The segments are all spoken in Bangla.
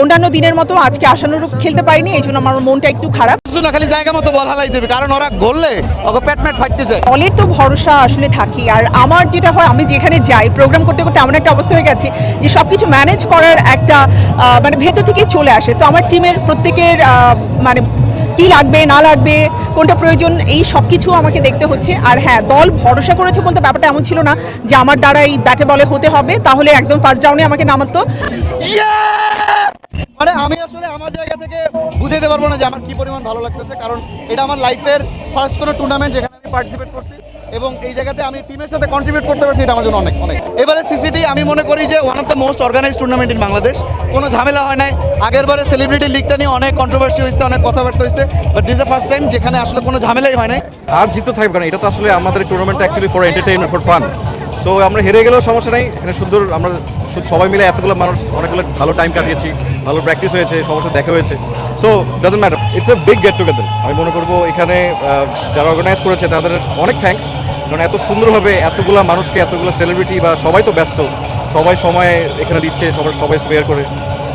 অন্যান্য দিনের মতো আজকে আশানুরূপ খেলতে পারিনি এই জন্য আমার মনটা একটু খারাপ। না খালি জায়গা মতো বল হালাই দেবে কারণ ওরা গড়লে ওকে প্যাট ম্যাট ফাটতে যায় দলের তো ভরসা আসলে থাকি আর আমার যেটা হয় আমি যেখানে যাই প্রোগ্রাম করতে করতে এমন একটা অবস্থা হয়ে গেছে যে সব কিছু ম্যানেজ করার একটা মানে ভেতর থেকে চলে আসে। সো আমার টিমের প্রত্যেকের মানে কি লাগবে, না লাগবে, কোনটা প্রয়োজন, এই সব কিছু আমাকে দেখতে হচ্ছে। আর হ্যাঁ দল ভরসা করেছে বলতে ব্যাপারটা এমন ছিল না যে আমার দ্বারা এই ব্যাটে বলে হতে হবে, তাহলে একদম ফার্স্ট ডাউনে আমাকে নামাতো। মানে আমি আসলে আমার জায়গা থেকে বুঝে দিতে পারব না যে আমার কি পরিমাণ ভালো লাগতেছে, কারণ এটা আমার লাইফের ফার্স্ট কোনো টুর্নামেন্ট যেখানে আমি পার্টিসিপেট করছি। এবং এই জায়গাতে আমি টিমের সাথে কন্ট্রিবিউট করতে পারছি, এটা আমার জন্য অনেক অনেক। এবারে সিসিটি আমি মনে করি যে one of the most organise tournament in Bangladesh কোনো ঝামেলা হয় নাই। আগের বারে সেলিব্রিটি লিগটা নিয়ে অনেক কন্ট্রোভার্সি হয়েছে অনেক কথাবার্তা হয়েছে but this the first time যেখানে আসলে কোনো ঝামেলাই হয় নাই। আর জিত তো থাকবে কারণ এটা তো আসলে আমাদের টুর্নামেন্টটা actually for entertainment for fun so আমরা হেরে গেলেও সমস্যা নেই। এখানে সুন্দর, আমরা সবাই মিলে এতগুলো মানুষ, অনেকগুলো ভালো টাইম কাটিয়েছি, ভালো প্র্যাকটিস হয়েছে সাথে দেখা হয়েছে। So doesn't matter it's a big get together আমি মনে করব এখানে যারা অর্গানাইজ করেছে, তাদের অনেক থ্যাঙ্কস কারণ এত সুন্দরভাবে এতগুলো মানুষকে, এতগুলো সেলিব্রিটি বা সবাই তো ব্যস্ত, সবাই সময় এখানে দিচ্ছে, সবার সবাই স্পেয়ার করে।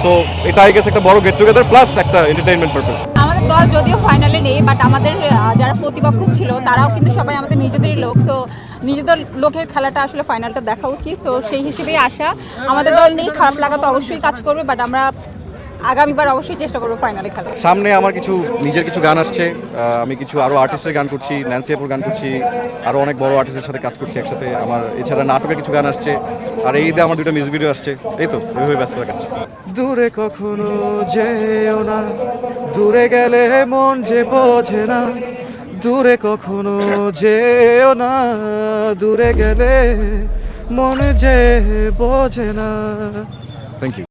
সো এটা আই গেছে একটা বড় গেট টুগেদার প্লাস একটা এন্টারটেইনমেন্ট পারপাস আমাদের দল যদিও ফাইনালে নেই বাট আমাদের যারা প্রতিপক্ষ ছিল, তারাও কিন্তু সবাই আমাদের নিজেদেরই লোক। সো নিজেদের লোকের খেলাটা আসলে ফাইনালটা দেখা উচিত। সো সেই হিসেবেই আশা। আমাদের দল নেই, খারাপ লাগা তো অবশ্যই কাজ করবে বাট আমরা আগামীবার অবশ্যই চেষ্টা করব ফাইনালে খেলা সামনে আমার কিছু নিজের কিছু গান আসছে আমি কিছু আরও আর্টিস্টের গান করছি ন্যান্সি আপুর গান করছি আরও অনেক বড় আর্টিস্টের সাথে কাজ করছি একসাথে। আমার এছাড়া নাটকের কিছু গান আসছে আর এই ঈদে আমার দুটো মিউজিক ভিডিও আসছে। এই তো এভাবে ব্যস্ত কাটছে দূরে কখনো যেও না দূরে গেলে মন যে বোঝে না। দূরে কখনো যেও না দূরে গেলে মন যে বোঝে না। Thank you